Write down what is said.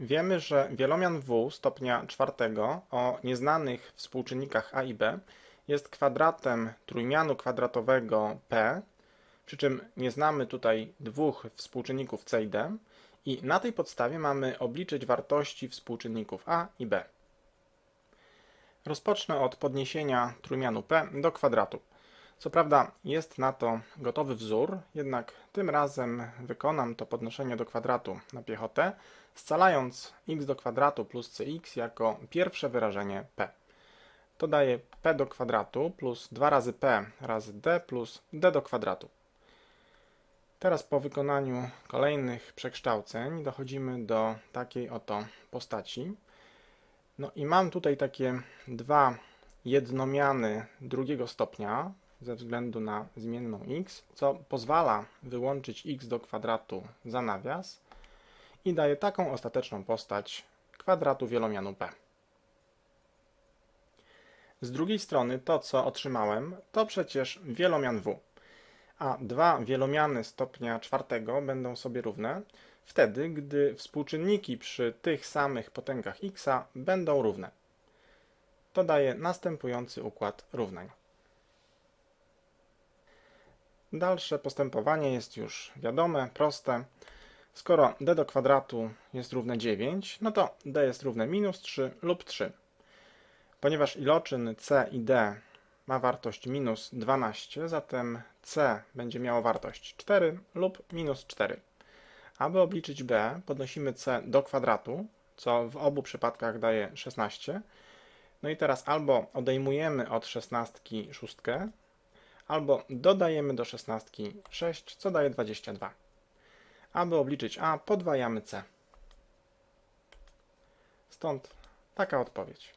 Wiemy, że wielomian w stopnia czwartego o nieznanych współczynnikach a i b jest kwadratem trójmianu kwadratowego p, przy czym nie znamy tutaj dwóch współczynników c i d i na tej podstawie mamy obliczyć wartości współczynników a i b. Rozpocznę od podniesienia trójmianu p do kwadratu. Co prawda jest na to gotowy wzór, jednak tym razem wykonam to podnoszenie do kwadratu na piechotę, scalając x do kwadratu plus cx jako pierwsze wyrażenie p. To daje p do kwadratu plus 2 razy p razy d plus d do kwadratu. Teraz po wykonaniu kolejnych przekształceń dochodzimy do takiej oto postaci. No i mam tutaj takie dwa jednomiany drugiego stopnia ze względu na zmienną x, co pozwala wyłączyć x do kwadratu za nawias i daje taką ostateczną postać kwadratu wielomianu p. Z drugiej strony to, co otrzymałem, to przecież wielomian w, a dwa wielomiany stopnia czwartego będą sobie równe wtedy, gdy współczynniki przy tych samych potęgach x będą równe. To daje następujący układ równań. Dalsze postępowanie jest już wiadome, proste. Skoro d do kwadratu jest równe 9, no to d jest równe minus 3 lub 3. Ponieważ iloczyn c i d ma wartość minus 12, zatem c będzie miało wartość 4 lub minus 4. Aby obliczyć b, podnosimy c do kwadratu, co w obu przypadkach daje 16. No i teraz albo odejmujemy od 16 szóstkę, albo dodajemy do 16 6, co daje 22. Aby obliczyć a, podwajamy c. Stąd taka odpowiedź.